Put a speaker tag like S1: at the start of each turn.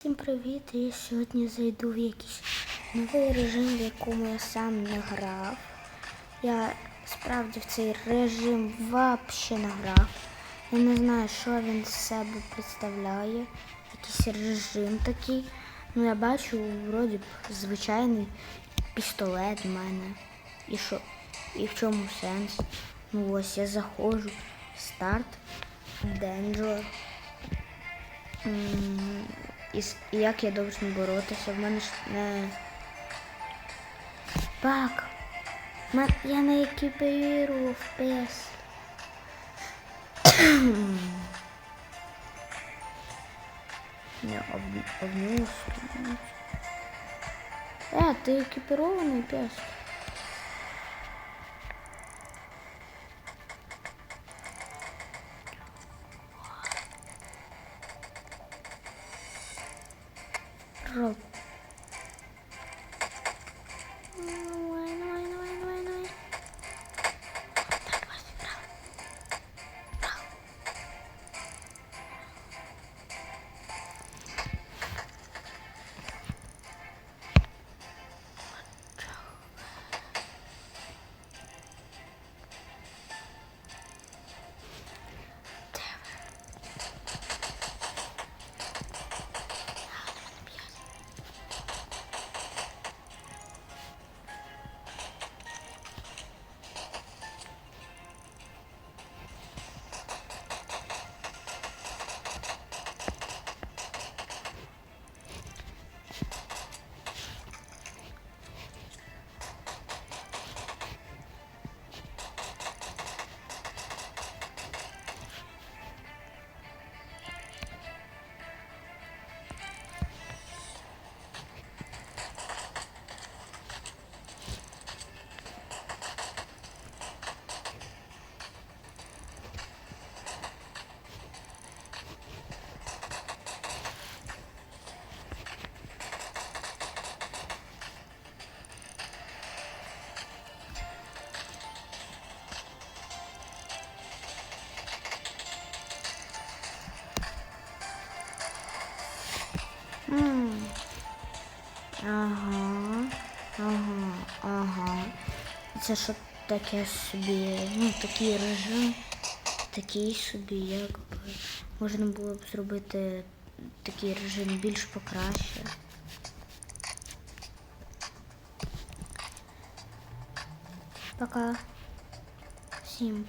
S1: Всім привіт! Я сьогодні зайду в якийсь новий режим, в якому я сам не грав. Я справді в цей режим взагалі не грав. Я не знаю, що він з себе представляє. Якийсь режим такий. Ну я бачу, вроді б, звичайний пістолет в мене. І що? І в чому сенс? Ну ось я заходжу. Старт. Danger. І, і як я должен боротися? В мене ж не. Пак! Я не екіпірував пес. Не, об, обнюс. Е, ти екіпірований пес. rok. Ага, ага, ага. Це що таке собі? Ну, такий режим, такий собі, якби. Можна було б зробити такий режим більш покраще. Пока. Всім.